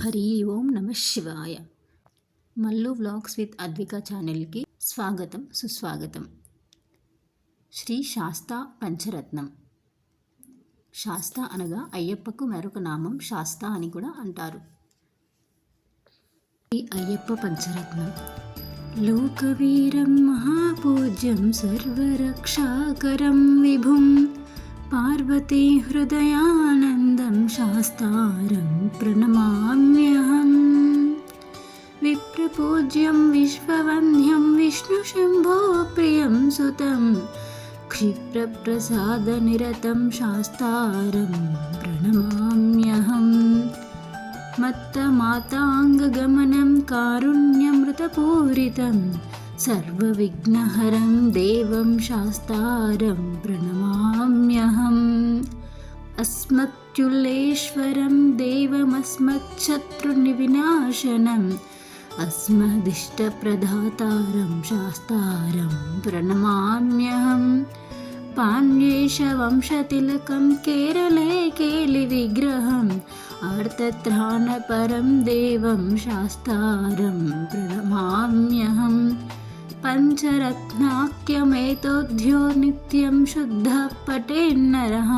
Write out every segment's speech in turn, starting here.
హరి ఓం నమ శివాయ. Mallu vlogs with Advika ఛానల్కి స్వాగతం సుస్వాగతం. శ్రీ శాస్తా పంచరత్నం. శాస్తా అనగా అయ్యప్పకు మరొక నామం శాస్తా అని కూడా అంటారు. ఈ అయ్యప్ప పంచరత్నం. లోకవీరం మహాపూజ్యం సర్వరక్షాకరం విభుం. పార్వతీ హృదయానందం शास्तारं प्रणमाम्यहम्। विप्रपूज्यं विश्ववन्ध्यं विष्णुशम्भो प्रियं सुतं। क्षिप्रप्रसादनिरतं शास्तारं प्रणमाम्यहम्। मत्तमाताङ्गगमनं कारुण्यमृतपूरितं। सर्वविघ्नहरं देवं शास्तारं प्रणमाम्यहम्। अस्मत्युल्लेश्वरं देवमस्मच्छत्रुनिविनाशनम् अस्मदिष्टप्रदातारं शास्तारं प्रणमाम्यहम् पाण्ड्येशवंशतिलकं केरले केलिविग्रहम् आर्तत्राणपरं देवं शास्तारं प्रणमाम्यहम् पञ्चरत्नाख्यमेतोऽध्यो नित्यं शुद्धः पटेन्नरः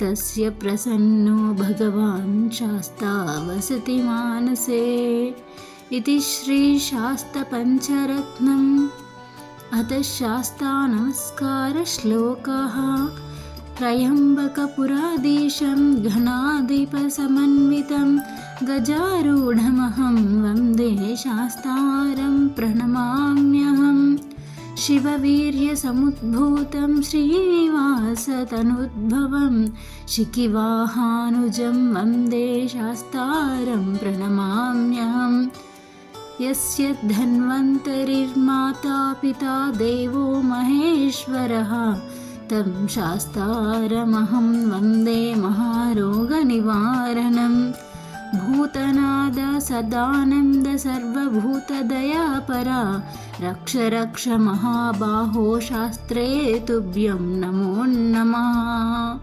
तस्य प्रसन्नो भगवान् शास्ता वसति मानसे इति श्रीशास्तपञ्चरत्नम् अतः शास्तानमस्कारश्लोकाः त्रयम्बकपुराधीशं घनाधिपसमन्वितं गजारूढमहं वन्दे शास्तारं प्रणमाम्यहम् शिववीर्यसमुद्भूतं श्रीनिवासतनुद्भवं शिखिवाहानुजं वन्दे शास्तारं प्रणमाम्यहम् यस्य धन्वन्तरिर्माता पिता देवो महेश्वरः तं शास्तारमहं वन्दे महारोगनिवारणं भूतनाद सदानन्द सर्वभूतदयापरा। रक्ष रक्ष महाबाहो शास्त्रे तुभ्यं नमो नमः